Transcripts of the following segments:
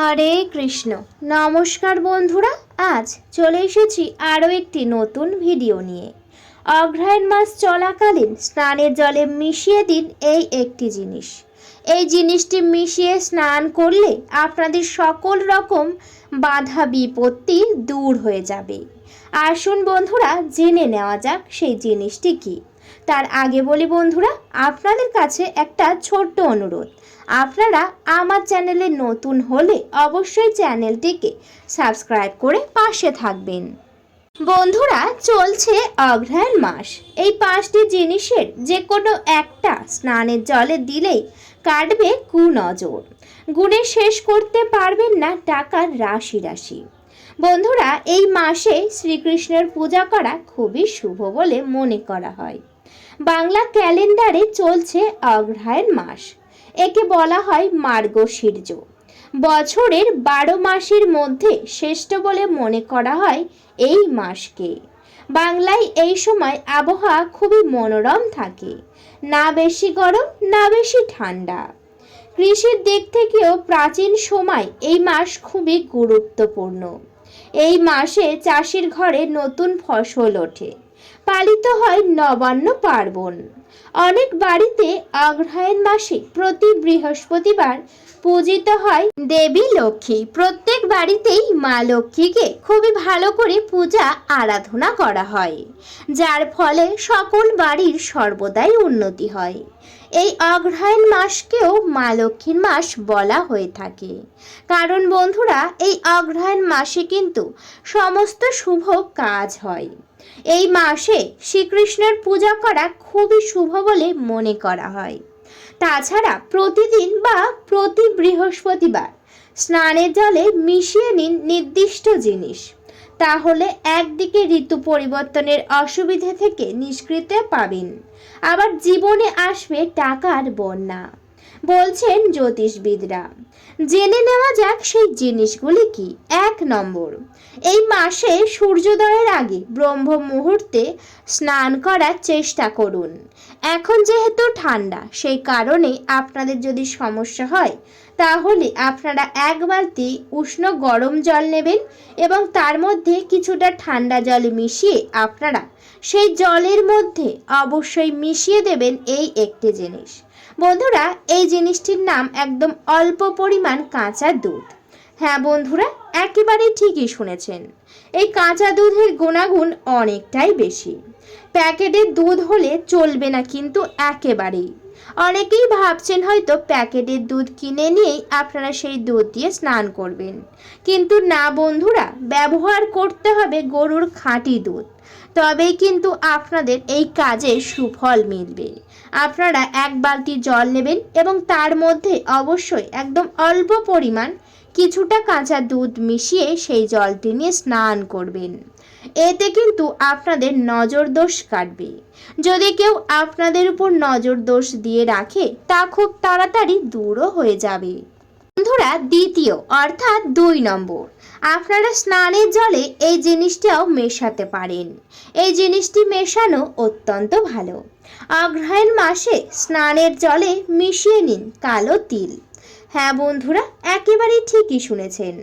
হরে কৃষ্ণ। নমস্কার বন্ধুরা, আজ চলে এসেছি আরও একটি নতুন ভিডিও নিয়ে। অগ্রহায়ণ মাস চলাকালীন স্নানের জলে মিশিয়ে দিন এই একটি জিনিস। এই জিনিসটি মিশিয়ে স্নান করলে আপনাদের সকল রকম বাধা বিপত্তি দূর হয়ে যাবে। আসুন বন্ধুরা, জেনে নেওয়া যাক সেই জিনিসটি কি। তার আগে বলি বন্ধুরা, আপনাদের কাছে একটা ছোট্ট অনুরোধ। আপনারা আমার চ্যানেলে নতুন হলে অবশ্যই চ্যানেলটিকে সাবস্ক্রাইব করে পাশে থাকবেন। বন্ধুরা, চলছে অগ্রহায়ণ মাস। এই পাঁচটি জিনিসের যে কোনো একটা স্নানের জলে দিলেই কাটবে কুনজর। গুণে শেষ করতে পারবেন না টাকার রাশি রাশি। বন্ধুরা, এই মাসে শ্রীকৃষ্ণের পূজা করা খুবই শুভ বলে মনে করা হয়। বাংলা ক্যালেন্ডারে চলছে অগ্রহায়ণ মাস। একে বলা হয় মার্গশীর্য বছরের বারো মাসের মধ্যে শ্রেষ্ঠ বলে মনে করা হয় এই মাসকে। বাংলায় এই সময় আবহাওয়া খুবই মনোরম থাকে। না বেশি গরম, না বেশি ঠান্ডা। কৃষির দিক থেকেও প্রাচীন সময় এই মাস খুবই গুরুত্বপূর্ণ। এই মাসে চাষির ঘরে নতুন ফসল ওঠে। পালিত হয় নবান্ন পার্বণ। অনেক বাড়িতে অগ্রহায়ণ মাসে প্রতি বৃহস্পতিবার পূজিত হয় দেবী লক্ষ্মী। প্রত্যেক বাড়িতেই মা লক্ষ্মীকে খুবই ভালো করে পূজা আরাধনা করা হয়, যার ফলে সকল বাড়ির সর্বদাই উন্নতি হয়। এই অগ্রহায়ণ মাসকেও মা লক্ষ্মীর মাস বলা হয়ে থাকে। কারণ বন্ধুরা, এই অগ্রহায়ণ মাসে কিন্তু সমস্ত শুভ কাজ হয়। এই মাসে শ্রীকৃষ্ণের পূজা করা খুবই শুভ বলে মনে করা হয়। তাছাড়া প্রতিদিন বা প্রতি বৃহস্পতিবার স্নানের জলে মিশিয়ে নিন নির্দিষ্ট জিনিস। তাহলে একদিকে ঋতু পরিবর্তনের অসুবিধে থেকে নিষ্কৃতি পাবেন। আবার জীবনে আসবে টাকার বন্যা। বলছেন জ্যোতিষবিদরা। জেনে নেওয়া যাক সেই জিনিসগুলি কি। এক নম্বর, এই মাসে সূর্যোদয়ের আগে ব্রহ্ম মুহূর্তে স্নান করার চেষ্টা করুন। এখন যেহেতু ঠান্ডা, সেই কারণে আপনাদের যদি সমস্যা হয়, তাহলে আপনারা এক বালতি উষ্ণ গরম জল নেবেন এবং তার মধ্যে কিছুটা ঠান্ডা জল মিশিয়ে আপনারা সেই জলের মধ্যে অবশ্যই মিশিয়ে দেবেন এই একটি জিনিস। বন্ধুরা, এই জিনিসটির নাম একদম অল্প পরিমাণ কাঁচা দুধ। হ্যাঁ বন্ধুরা একেবারে ঠিকই শুনেছেন। এই কাঁচা দুধের গুণাগুণ অনেকটাই বেশি। প্যাকেটের দুধ হলে চলবে না কিন্তু একেবারেই। অনেকেই ভাবছেন হয়তো প্যাকেটের দুধ কিনে নিয়েই আপনারা সেই দুধ দিয়ে স্নান করবেন। কিন্তু না বন্ধুরা, ব্যবহার করতে হবে গরুর খাঁটি দুধ। তবেই কিন্তু আপনাদের এই কাজে সুফল মিলবে। আপনারা এক বালতি জল নেবেন এবং তার মধ্যে অবশ্যই একদম অল্প পরিমাণ কিছুটা কাঁচা দুধ মিশিয়ে সেই জলটি নিয়ে স্নান করবেন। এতে কিন্তু আপনাদের নজর দোষ কাটবে। যদি কেউ আপনাদের উপর নজর দোষ দিয়ে রাখে, তা খুব তাড়াতাড়ি দূরও হয়ে যাবে। বন্ধুরা দ্বিতীয়, অর্থাৎ দুই নম্বর। আপনারা স্নানের জলে এই জিনিসটাও মেশাতে পারেন। এই জিনিসটি মেশানো অত্যন্ত ভালো। অগ্রহায়ণ মাসে স্নানের জলে মিশিয়ে নিন কালো তিল। হ্যাঁ বন্ধুরা, একেবারেই ঠিকই শুনেছেন।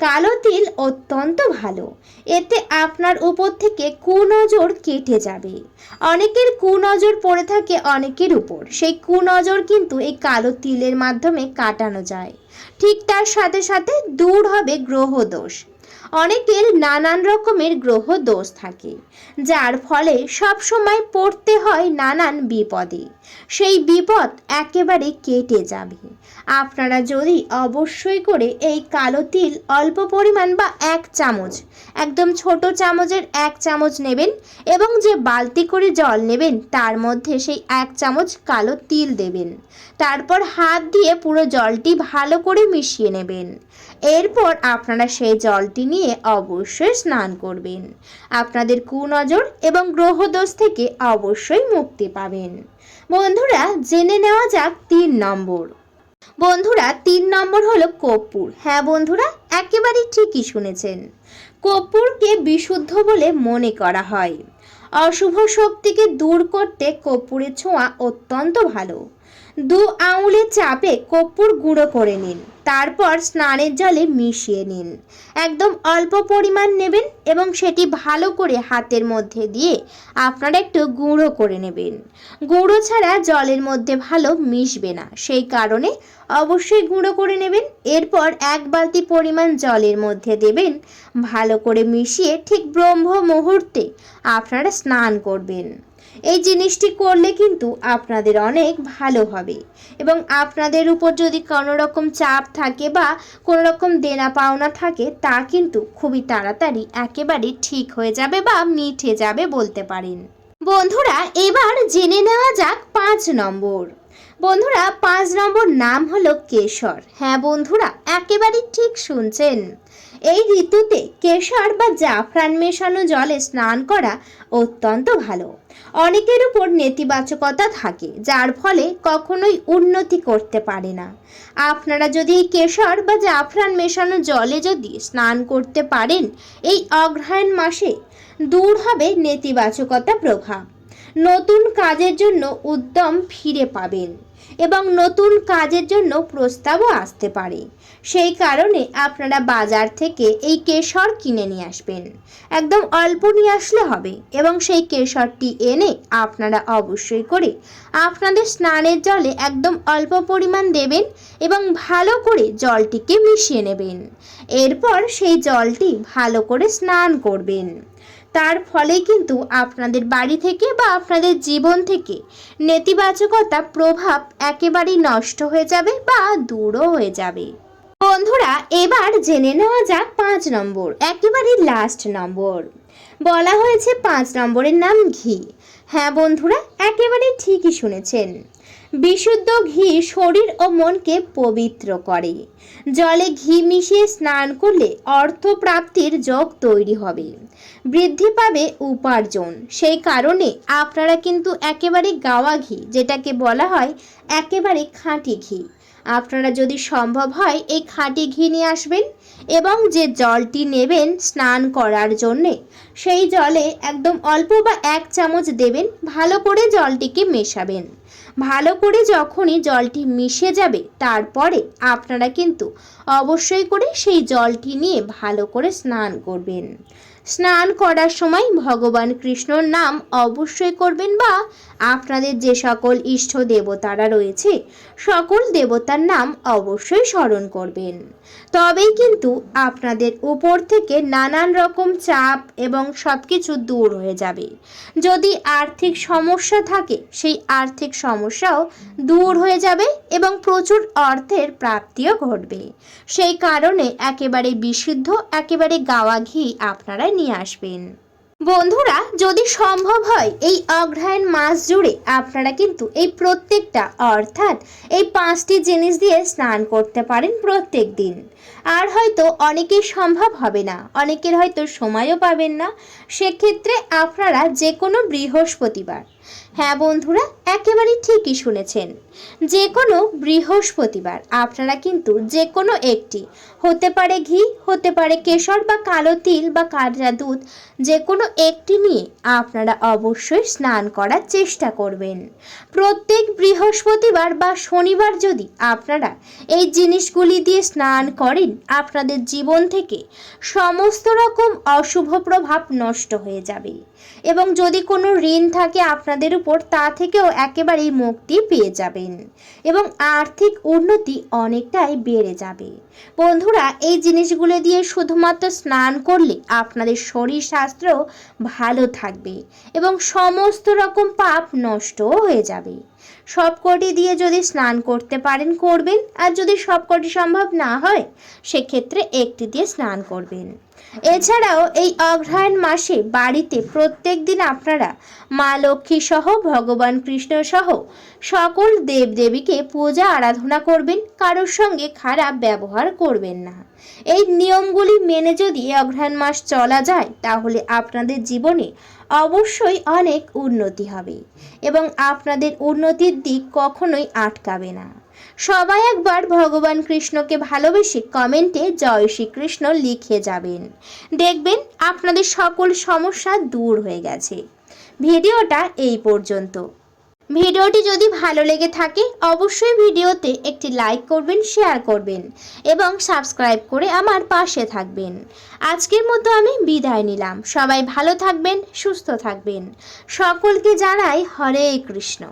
কালো তিল অত্যন্ত ভালো। এতে আপনার উপর থেকে কুনজর কেটে যাবে। অনেকের কুনজর পড়ে থাকে অনেকের উপর। সেই কুনজর কিন্তু এই কালো তিলের মাধ্যমে কাটানো যায়। ঠিক তার সাথে সাথে দূর হবে গ্রহ দোষ। অনেকের নানান রকমের গ্রহ দোষ থাকে, যার ফলে সব সময় পড়তে হয় নানান বিপদে। সেই বিপদ একেবারে কেটে যাবে। আপনারা যদি অবশ্যই করে এই কালো তিল অল্প পরিমাণ বা এক চামচ, একদম ছোট চামচের এক চামচ নেবেন এবং যে বালতি করে জল নেবেন তার মধ্যে সেই এক চামচ কালো তিল দেবেন। তারপর হাত দিয়ে পুরো জলটি ভালো করে মিশিয়ে নেবেন। এরপর আপনারা সেই জলটি নিয়ে অবশ্যই স্নান করবেন। আপনাদের কুনজর এবং গ্রহদোষ থেকে অবশ্যই মুক্তি পাবেন। বন্ধুরা, জেনে নেওয়া যাক তিন নম্বর। বন্ধুরা, তিন নম্বর হলো কর্পূর। হ্যাঁ বন্ধুরা, একেবারেই ঠিকই শুনেছেন। কর্পূরকে বিশুদ্ধ বলে মনে করা হয়। অশুভ শক্তিকে দূর করতে কর্পূরের ছোঁয়া অত্যন্ত ভালো। দু আঙুলের চাপে কর্পূর গুঁড়ো করে নিন। তারপর স্নানের জলে মিশিয়ে নিন। একদম অল্প পরিমাণ নেবেন এবং সেটি ভালো করে হাতের মধ্যে দিয়ে আপনারা একটু গুঁড়ো করে নেবেন। গুঁড়ো ছাড়া জলের মধ্যে ভালো মিশবে না। সেই কারণে অবশ্যই গুঁড়ো করে নেবেন। এরপর এক বালতি পরিমাণ জলের মধ্যে দেবেন। ভালো করে মিশিয়ে ঠিক ব্রহ্ম মুহূর্তে আপনারা স্নান করবেন। এই জিনিসটি করলে কিন্তু আপনাদের অনেক ভালো হবে। এবং আপনাদের উপর যদি কোনো রকম চাপ থাকে বা কোনো রকম দেনা পাওনা থাকে, তা কিন্তু খুবই তাড়াতাড়ি একেবারে ঠিক হয়ে যাবে বা মিটে যাবে বলতে পারেন। বন্ধুরা, এবার জেনে নেওয়া যাক পাঁচ নম্বর। বন্ধুরা, পাঁচ নম্বর নাম হলো কেশর। হ্যাঁ বন্ধুরা, একেবারে ঠিক শুনছেন। এই ঋতুতে কেশর বা জাফরান মেশানো জলে স্নান করা অত্যন্ত ভালো। অনেকের উপর নেতিবাচকতা থাকে, যার ফলে কখনোই উন্নতি করতে পারে না। আপনারা যদি কেশর বা জাফরান মেশানো জলে যদি স্নান করতে পারেন, এই অগ্রহায়ণ মাসে দূর হবে নেতিবাচকতা প্রভাব। নতুন কাজের জন্য উদ্যম ফিরে পাবেন এবং নতুন কাজের জন্য প্রস্তাবও আসতে পারে। সেই কারণে আপনারা বাজার থেকে এই কেশর কিনে নিয়ে আসবেন। একদম অল্প নিয়ে আসলে হবে এবং সেই কেশরটি এনে আপনারা অবশ্যই করে আপনাদের স্নানের জলে একদম অল্প পরিমাণ দেবেন এবং ভালো করে জলটিকে মিশিয়ে নেবেন। এরপর সেই জলটি ভালো করে স্নান করবেন। তার ফলে কিন্তু আপনাদের বাড়ি থেকে বা আপনাদের জীবন থেকে নেতিবাচকতা প্রভাব একেবারেই নষ্ট হয়ে যাবে বা দূরও হয়ে যাবে। বন্ধুরা, এবার জেনে নেওয়া যাক পাঁচ নম্বর, একেবারে লাস্ট নম্বর। বলা হয়েছে পাঁচ নম্বরের নাম ঘি। হ্যাঁ বন্ধুরা একেবারে ঠিকই শুনেছেন। বিশুদ্ধ ঘি শরীর ও মনকে পবিত্র করে। জলে ঘি মিশিয়ে স্নান করলে অর্থপ্রাপ্তির যোগ তৈরি হবে। বৃদ্ধি পাবে উপার্জন। সেই কারণে আপনারা কিন্তু একেবারে গাওয়া ঘি, যেটাকে বলা হয় একেবারে খাঁটি ঘি। আপনারা যদি সম্ভব হয় এই খাঁটি ঘি নিয়ে আসবেন এবং যে জলটি নেবেন স্নান করার জন্যে, সেই জলে একদম অল্প বা এক চামচ দেবেন, ভালো করে জলটিকে মেশাবেন। ভালো করে যখনই জলটি মিশে যাবে, তারপরে আপনারা কিন্তু অবশ্যই করে সেই জলটি নিয়ে ভালো করে স্নান করবেন। স্নান করার সময় ভগবান কৃষ্ণর নাম অবশ্যই করবেন বা আপনাদের যে সকল ইষ্ট দেবতারা রয়েছে, সকল দেবতার নাম অবশ্যই স্মরণ করবেন। তবেই কিন্তু আপনাদের উপর থেকে নানান রকম চাপ এবং সব কিছু দূর হয়ে যাবে। যদি আর্থিক সমস্যা থাকে, সেই আর্থিক সমস্যাও দূর হয়ে যাবে এবং প্রচুর অর্থের প্রাপ্তিও ঘটবে। সেই কারণে একেবারে বিশুদ্ধ, একেবারে গাওয়া ঘি আপনারা নিয়ে আসবেন। বন্ধুরা, যদি সম্ভব হয়, এই অগ্রহায়ণ মাস জুড়ে আপনারা কিন্তু এই প্রত্যেকটা, অর্থাৎ এই পাঁচটি জিনিস দিয়ে স্নান করতে পারেন প্রত্যেক দিন। আর হয়তো অনেকের সম্ভব হবে না, অনেকের হয়তো সময়ও পাবেন না। সেক্ষেত্রে আপনারা যে কোনো বৃহস্পতিবার হ্যাঁ বন্ধুরা একেবারে ঠিকই শুনেছেন। যে কোনো বৃহস্পতিবার, আপনারা কিন্তু যে কোনো একটি, হতে পারে ঘি, হতে পারে কেশর বা কালো তিল বা কাঁচা দুধ যে কোনো একটি নিয়ে আপনারা অবশ্যই স্নান করার চেষ্টা করবেন। প্রত্যেক বৃহস্পতিবার বা শনিবার যদি আপনারা এই জিনিসগুলি দিয়ে স্নান করেন, আপনাদের জীবন থেকে সমস্ত রকম অশুভ প্রভাব নষ্ট হয়ে যাবে। এবং যদি কোনো ঋণ থাকে আপনাদের উপর, তা থেকেও একেবারেই মুক্তি পেয়ে যাবেন এবং আর্থিক উন্নতি অনেকটাই বেড়ে যাবে। বন্ধুরা, এই জিনিসগুলো দিয়ে শুধুমাত্র স্নান করলে আপনাদের শরীর স্বাস্থ্য ভালো থাকবে এবং সমস্ত রকম পাপ নষ্টও হয়ে যাবে। সবকটি দিয়ে যদি স্নান করতে পারেন, করবেন। আর যদি সবকটি সম্ভব না হয়, সেক্ষেত্রে একটি দিয়ে স্নান করবেন। এছাড়াও এই অগ্রহায়ণ মাসে বাড়িতে প্রত্যেক দিন আপনারা মা লক্ষ্মী সহ, ভগবান কৃষ্ণ সহ সকল দেবদেবীকে পূজা আরাধনা করবেন। কারোর সঙ্গে খারাপ ব্যবহার করবেন না। এই নিয়মগুলি মেনে যদি অগ্রহায়ণ মাস চলা যায়, তাহলে আপনাদের জীবনে অবশ্যই অনেক উন্নতি হবে এবং আপনাদের উন্নতির দিক কখনোই আটকাবে না। সবাই একবার ভগবান কৃষ্ণকে ভালোবেসে কমেন্টে জয় শ্রীকৃষ্ণ লিখে যাবেন। দেখবেন আপনাদের সকল সমস্যা দূর হয়ে গেছে। ভিডিওটা এই পর্যন্ত। ভিডিওটি যদি ভালো লেগে থাকে, অবশ্যই ভিডিওতে একটি লাইক করবেন, শেয়ার করবেন এবং সাবস্ক্রাইব করে আমার পাশে থাকবেন। আজকের মতো আমি বিদায় নিলাম। সবাই ভালো থাকবেন, সুস্থ থাকবেন। সকলকে জানাই হরে কৃষ্ণ।